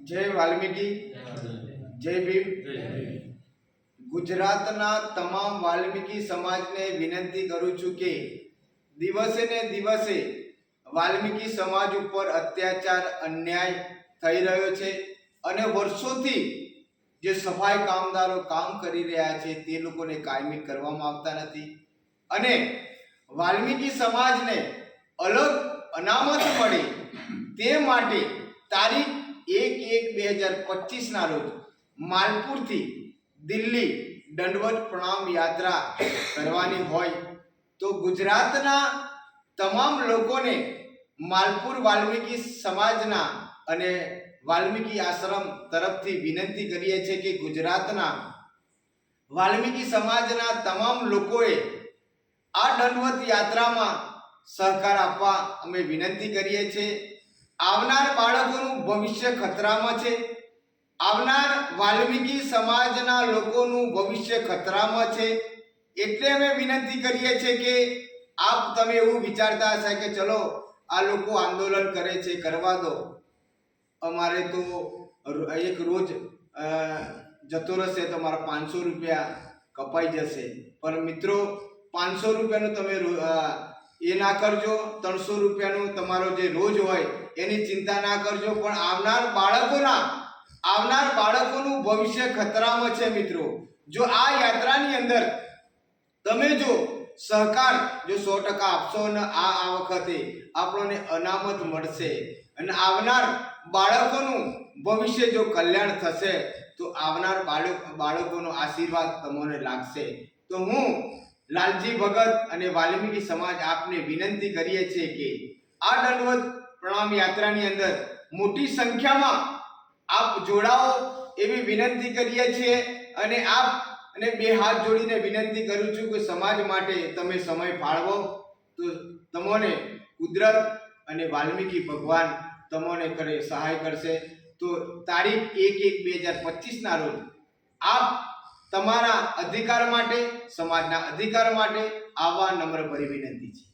જય વાલ્મીકી, જય ભીમ. ગુજરાતના તમામ વાલ્મીકી સમાજને વિનંતી કરું છું કે દિવસે ને દિવસે વાલ્મીકી સમાજ ઉપર અત્યાચાર, અન્યાય થઈ રહ્યો છે અને વર્ષોથી જે સફાઈ કામદારો કામ કરી રહ્યા છે તે લોકોને કાયમી કરવામાં આવતા નથી. અને વાલ્મીકી સમાજને અલગ અનામત મળે તે માટે તારીખ એક એક બે હજાર પચીસના રોજ માલપુરથી દિલ્હી દંડવત પ્રણામ યાત્રા કરવાની હોય તો ગુજરાતના તમામ લોકોને માલપુર વાલ્મીકી સમાજના અને વાલ્મીકી આશ્રમ તરફથી વિનંતી કરીએ છીએ કે ગુજરાતના વાલ્મીકી સમાજના તમામ લોકોએ આ દંડવત યાત્રામાં સહકાર આપવા અમે વિનંતી કરીએ છીએ. આવનાર બાળકોનું ભવિષ્ય ખતરામાં છે. આવનાર વાલ્મીકી સમાજના લોકોનું ભવિષ્ય ખતરામાં છે. એટલે અમે વિનંતી કરીએ છીએ કે આપ તમે એવું વિચારતા હશે કે ચલો, આ લોકો આંદોલન કરે છે, કરવા દો. અમારે તો એક રોજ જતો રહેશે તો મારા પાંચસો રૂપિયા કપાઈ જશે. પણ મિત્રો, પાંચસો રૂપિયાનું તમે એ ના કરજો, ત્રણસો રૂપિયાનું તમારો જે રોજ હોય, એની ચિંતા ના કરજો, પણ આવનાર બાળકોના, આવનાર બાળકોનું ભવિષ્ય ખતરામાં છે મિત્રો. જો આ યાત્રાની અંદર તમે જો સહકાર, જો સો ટકા આપશો ને આ આ વખતે આપણને અનામત મળશે. અને આવનાર બાળકોનું ભવિષ્ય જો કલ્યાણ થશે, તો આવનાર બાળક, બાળકોનો આશીર્વાદ તમને લાગશે. તો હું લાલજી ભગત અને વાલ્મીકી સમાજ આપને વિનંતી કરીએ છીએ કે આ દંડવત પ્રણામ યાત્રાની અંદર મોટી સંખ્યામાં આપ જોડાઓ એવી વિનંતી કરીએ છીએ અને આપ અને બે હાથ જોડીને વિનંતી કરું છું કે સમાજ માટે તમે સમય ફાળવો. તો તમને કુદરત અને વાલ્મીકી ભગવાન તમને કરે સહાય કરશે. તો તારીખ એક એક બે હજાર પચીસના રોજ આપ તમારા અધિકાર માટે સમાજના અધિકાર માટે આવા નમ્ર ભરી વિનંતી છે.